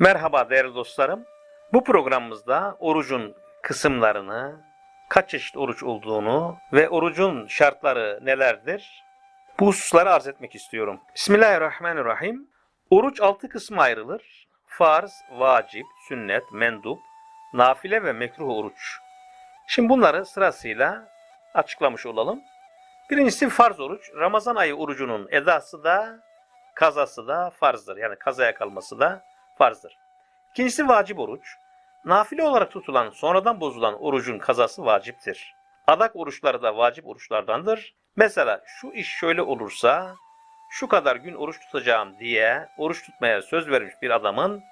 Merhaba değerli dostlarım. Bu programımızda orucun kısımlarını, kaç çeşit oruç olduğunu ve orucun şartları nelerdir? Bu hususları arz etmek istiyorum. Bismillahirrahmanirrahim. Oruç altı kısma ayrılır. Farz, vacip, sünnet, mendup, nafile ve mekruh oruç. Şimdi bunları sırasıyla açıklamış olalım. Birincisi farz oruç. Ramazan ayı orucunun edası da kazası da farzdır. Yani kazaya kalması da farzdır. İkincisi vacip oruç. Nafile olarak tutulan sonradan bozulan orucun kazası vaciptir. Adak oruçları da vacip oruçlardandır. Mesela şu iş şöyle olursa şu kadar gün oruç tutacağım diye oruç tutmaya söz vermiş bir adamın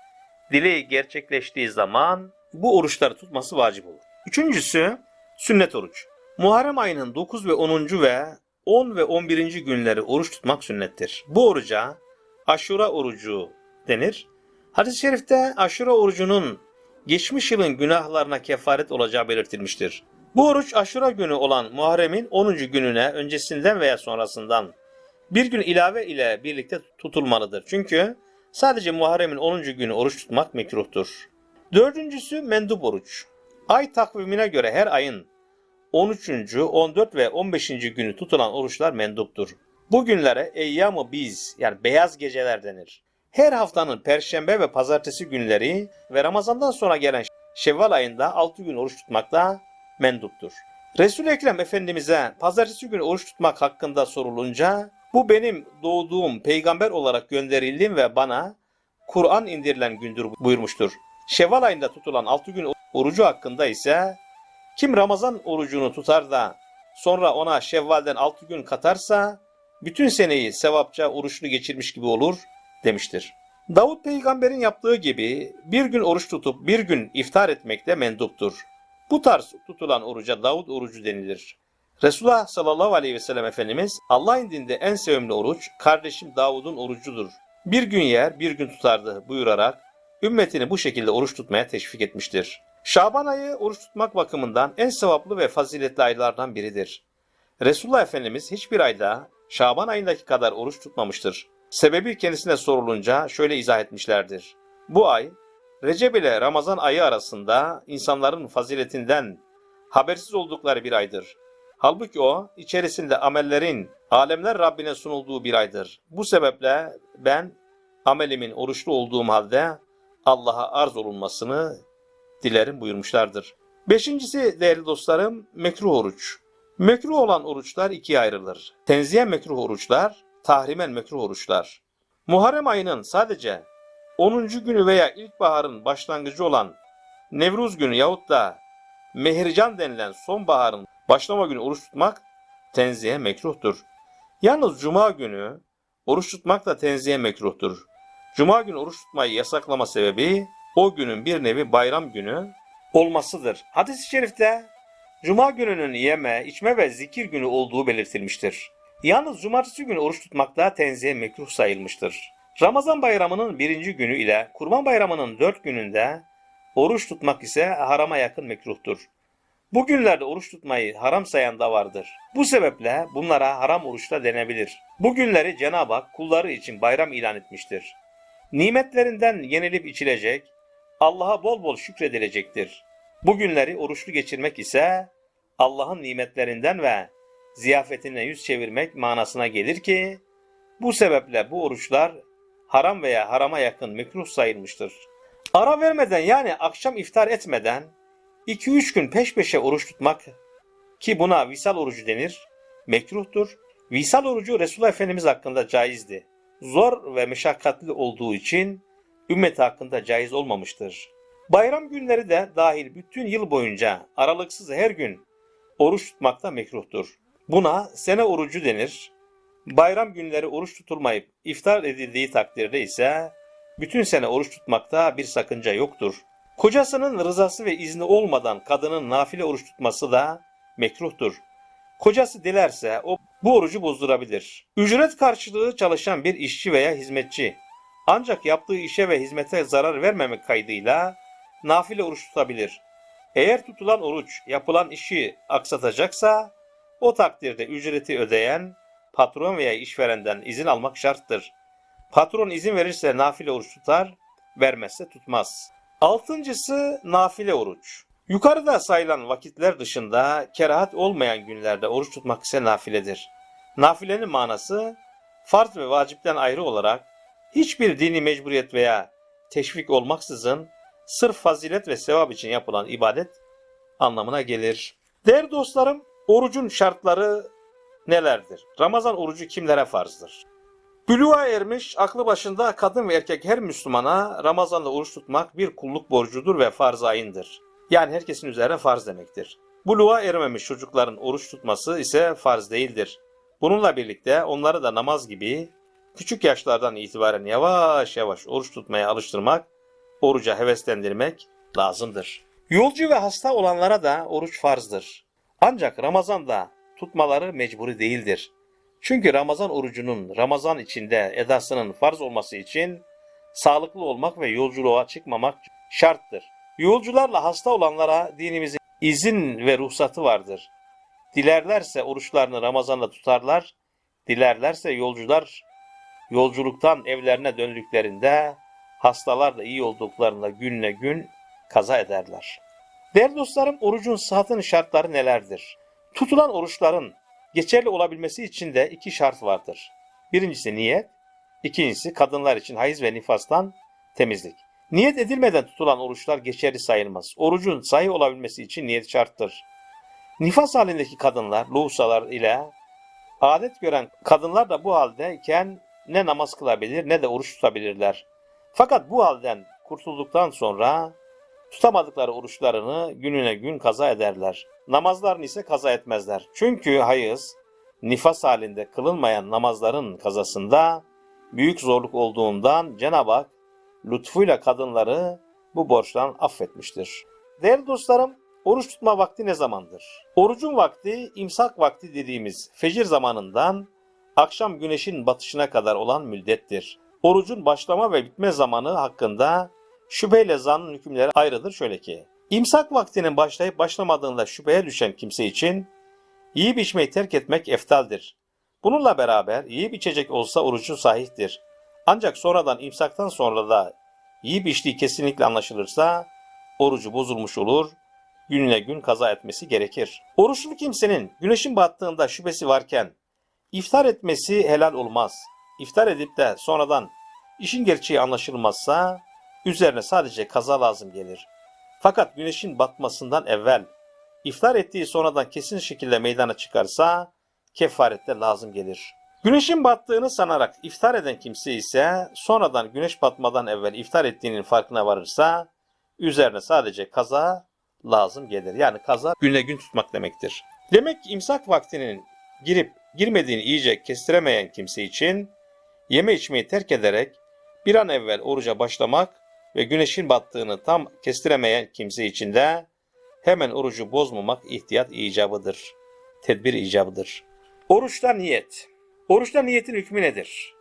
dileği gerçekleştiği zaman bu oruçları tutması vacip olur. Üçüncüsü sünnet oruç. Muharrem ayının 9 ve 10. ve 10 ve 11. günleri oruç tutmak sünnettir. Bu oruca aşura orucu denir. Hadis-i şerifte aşura orucunun geçmiş yılın günahlarına kefaret olacağı belirtilmiştir. Bu oruç aşura günü olan Muharrem'in 10. gününe öncesinden veya sonrasından bir gün ilave ile birlikte tutulmalıdır. Çünkü sadece Muharrem'in 10. günü oruç tutmak mekruhtur. Dördüncüsü mendup oruç. Ay takvimine göre her ayın 13. 14 ve 15. günü tutulan oruçlar menduptur. Bu günlere eyyam-ı biz yani beyaz geceler denir. Her haftanın perşembe ve pazartesi günleri ve Ramazan'dan sonra gelen Şevval ayında 6 gün oruç tutmak da menduptur. Resul-i Ekrem Efendimiz'e pazartesi günü oruç tutmak hakkında sorulunca bu benim doğduğum peygamber olarak gönderildim ve bana Kur'an indirilen gündür buyurmuştur. Şevval ayında tutulan 6 gün orucu hakkında ise kim Ramazan orucunu tutar da sonra ona Şevval'den 6 gün katarsa bütün seneyi sevapça oruçlu geçirmiş gibi olur demiştir. Davut peygamberin yaptığı gibi bir gün oruç tutup bir gün iftar etmek de menduptur. Bu tarz tutulan oruca Davut orucu denilir. Resulullah sallallahu aleyhi ve sellem Efendimiz Allah indinde en sevimli oruç kardeşim Davud'un orucudur. Bir gün yer bir gün tutardı buyurarak ümmetini bu şekilde oruç tutmaya teşvik etmiştir. Şaban ayı oruç tutmak bakımından en sevaplı ve faziletli aylardan biridir. Resulullah Efendimiz hiçbir ayda Şaban ayındaki kadar oruç tutmamıştır. Sebebi kendisine sorulunca şöyle izah etmişlerdir. Bu ay Recep ile Ramazan ayı arasında insanların faziletinden habersiz oldukları bir aydır. Halbuki o içerisinde amellerin alemler Rabbine sunulduğu bir aydır. Bu sebeple ben amelimin oruçlu olduğum halde Allah'a arz olunmasını dilerim buyurmuşlardır. Beşincisi değerli dostlarım mekruh oruç. Mekruh olan oruçlar ikiye ayrılır. Tenziye mekruh oruçlar, tahrimen mekruh oruçlar. Muharrem ayının sadece 10. günü veya ilkbaharın başlangıcı olan Nevruz günü yahut da Mehrican denilen sonbaharın başlama günü oruç tutmak tenziye mekruhtur. Yalnız cuma günü oruç tutmak da tenziye mekruhtur. Cuma günü oruç tutmayı yasaklama sebebi o günün bir nevi bayram günü olmasıdır. Hadis-i şerifte Cuma gününün yeme, içme ve zikir günü olduğu belirtilmiştir. Yalnız cumartesi günü oruç tutmak da tenzihe mekruh sayılmıştır. Ramazan bayramının birinci günü ile Kurban bayramının dört gününde oruç tutmak ise harama yakın mekruhtur. Bu günlerde oruç tutmayı haram sayan da vardır. Bu sebeple bunlara haram oruç da denebilir. Bu günleri Cenab-ı Hak kulları için bayram ilan etmiştir. Nimetlerinden yenilip içilecek, Allah'a bol bol şükredilecektir. Bu günleri oruçlu geçirmek ise Allah'ın nimetlerinden ve ziyafetine yüz çevirmek manasına gelir ki bu sebeple bu oruçlar haram veya harama yakın mekruh sayılmıştır. Ara vermeden yani akşam iftar etmeden 2-3 gün peş peşe oruç tutmak ki buna visal orucu denir, mekruhtur. Visal orucu Resulullah Efendimiz hakkında caizdi. Zor ve meşakkatli olduğu için ümmet hakkında caiz olmamıştır. Bayram günleri de dahil bütün yıl boyunca aralıksız her gün oruç tutmak da mekruhtur. Buna sene orucu denir. Bayram günleri oruç tutulmayıp iftar edildiği takdirde ise bütün sene oruç tutmakta bir sakınca yoktur. Kocasının rızası ve izni olmadan kadının nafile oruç tutması da mekruhtur. Kocası dilerse o bu orucu bozdurabilir. Ücret karşılığı çalışan bir işçi veya hizmetçi ancak yaptığı işe ve hizmete zarar vermemek kaydıyla nafile oruç tutabilir. Eğer tutulan oruç yapılan işi aksatacaksa o takdirde ücreti ödeyen patron veya işverenden izin almak şarttır. Patron izin verirse nafile oruç tutar, vermezse tutmaz. Altıncısı nafile oruç. Yukarıda sayılan vakitler dışında kerahat olmayan günlerde oruç tutmak ise nafiledir. Nafilenin manası farz ve vacipten ayrı olarak hiçbir dini mecburiyet veya teşvik olmaksızın sırf fazilet ve sevap için yapılan ibadet anlamına gelir. Değerli dostlarım, orucun şartları nelerdir? Ramazan orucu kimlere farzdır? Bülüğa ermiş, aklı başında kadın ve erkek her Müslümana Ramazan'da oruç tutmak bir kulluk borcudur ve farz ayındır. Yani herkesin üzerine farz demektir. Buluğa ermemiş çocukların oruç tutması ise farz değildir. Bununla birlikte onları da namaz gibi küçük yaşlardan itibaren yavaş yavaş oruç tutmaya alıştırmak, oruca heveslendirmek lazımdır. Yolcu ve hasta olanlara da oruç farzdır. Ancak Ramazan'da tutmaları mecburi değildir. Çünkü Ramazan orucunun Ramazan içinde edasının farz olması için sağlıklı olmak ve yolculuğa çıkmamak şarttır. Yolcularla hasta olanlara dinimizin izin ve ruhsatı vardır. Dilerlerse oruçlarını Ramazan'da tutarlar, dilerlerse yolcular yolculuktan evlerine döndüklerinde hastalar da iyi olduklarında günle gün kaza ederler. Değerli dostlarım orucun sıhhatinin şartları nelerdir? Tutulan oruçların geçerli olabilmesi için de iki şart vardır. Birincisi niyet, ikincisi kadınlar için hayız ve nifastan temizlik. Niyet edilmeden tutulan oruçlar geçerli sayılmaz. Orucun sahih olabilmesi için niyet şarttır. Nifas halindeki kadınlar, lohusalar ile adet gören kadınlar da bu haldeyken ne namaz kılabilir ne de oruç tutabilirler. Fakat bu halden kurtulduktan sonra tutamadıkları oruçlarını gününe gün kaza ederler. Namazlarını ise kaza etmezler. Çünkü hayız, nifas halinde kılınmayan namazların kazasında büyük zorluk olduğundan Cenab-ı Hak lütfuyla kadınları bu borçtan affetmiştir. Değerli dostlarım, oruç tutma vakti ne zamandır? Orucun vakti imsak vakti dediğimiz fecir zamanından akşam güneşin batışına kadar olan müddettir. Orucun başlama ve bitme zamanı hakkında şüpheyle zannın hükümleri ayrıdır şöyle ki. İmsak vaktinin başlayıp başlamadığında şüpheye düşen kimse için yiyip içmeyi terk etmek eftaldir. Bununla beraber yiyip içecek olsa orucu sahihtir. Ancak sonradan imsaktan sonra da yiyip içtiği kesinlikle anlaşılırsa orucu bozulmuş olur, gününe gün kaza etmesi gerekir. Oruçlu kimsenin güneşin battığında şüphesi varken iftar etmesi helal olmaz. İftar edip de sonradan işin gerçeği anlaşılmazsa üzerine sadece kaza lazım gelir. Fakat güneşin batmasından evvel iftar ettiği sonradan kesin şekilde meydana çıkarsa kefarette lazım gelir. Güneşin battığını sanarak iftar eden kimse ise sonradan güneş batmadan evvel iftar ettiğinin farkına varırsa üzerine sadece kaza lazım gelir. Yani kaza güne gün tutmak demektir. Demek ki imsak vaktinin girip girmediğini iyice kestiremeyen kimse için yeme içmeyi terk ederek bir an evvel oruca başlamak ve güneşin battığını tam kestiremeyen kimse için de hemen orucu bozmamak ihtiyat icabıdır. Tedbir icabıdır. Oruçta niyet. Oruçta niyetin hükmü nedir?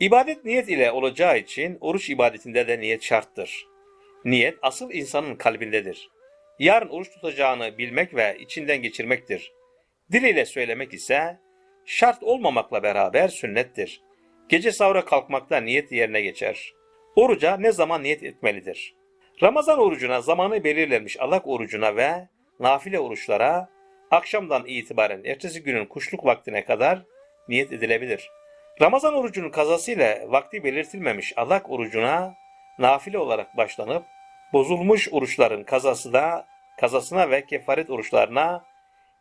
İbadet niyet ile olacağı için oruç ibadetinde de niyet şarttır. Niyet asıl insanın kalbindedir. Yarın oruç tutacağını bilmek ve içinden geçirmektir. Dil ile söylemek ise şart olmamakla beraber sünnettir. Gece sahura kalkmakta niyet yerine geçer. Oruca ne zaman niyet etmelidir? Ramazan orucuna zamanı belirlenmiş alak orucuna ve nafile oruçlara akşamdan itibaren ertesi günün kuşluk vaktine kadar niyet edilebilir. Ramazan orucunun kazasıyla vakti belirtilmemiş alak orucuna nafile olarak başlanıp bozulmuş oruçların kazası da kazasına ve kefaret oruçlarına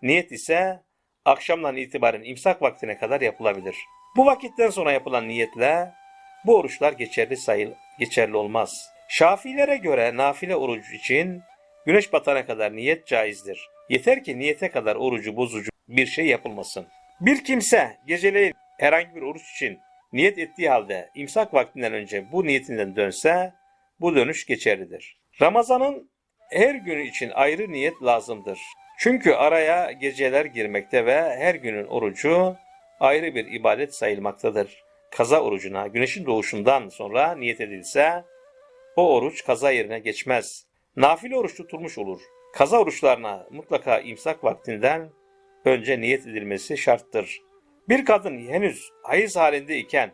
niyet ise akşamdan itibaren imsak vaktine kadar yapılabilir. Bu vakitten sonra yapılan niyetle bu oruçlar geçerli sayıl geçerli olmaz. Şafilere göre nafile oruç için güneş batana kadar niyet caizdir. Yeter ki niyete kadar orucu bozucu bir şey yapılmasın. Bir kimse geceleyin herhangi bir oruç için niyet ettiği halde imsak vaktinden önce bu niyetinden dönse bu dönüş geçerlidir. Ramazanın her günü için ayrı niyet lazımdır. Çünkü araya geceler girmekte ve her günün orucu ayrı bir ibadet sayılmaktadır. Kaza orucuna güneşin doğuşundan sonra niyet edilse o oruç kaza yerine geçmez. Nafile oruç tutulmuş olur. Kaza oruçlarına mutlaka imsak vaktinden önce niyet edilmesi şarttır. Bir kadın henüz hayız halinde iken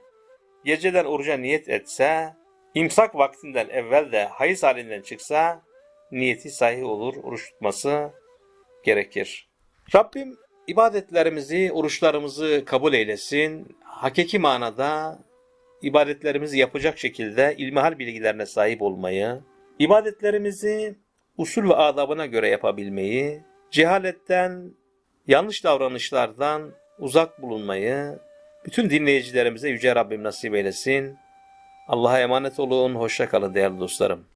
geceden oruca niyet etse imsak vaktinden evvel de hayız halinden çıksa niyeti sahih olur, oruç tutması gerekir. Rabbim ibadetlerimizi, oruçlarımızı kabul eylesin. Hakiki manada ibadetlerimizi yapacak şekilde ilmihal bilgilerine sahip olmayı, ibadetlerimizi usul ve adabına göre yapabilmeyi, cehaletten, yanlış davranışlardan uzak bulunmayı bütün dinleyicilerimize Yüce Rabbim nasip eylesin. Allah'a emanet olun, hoşça kalın değerli dostlarım.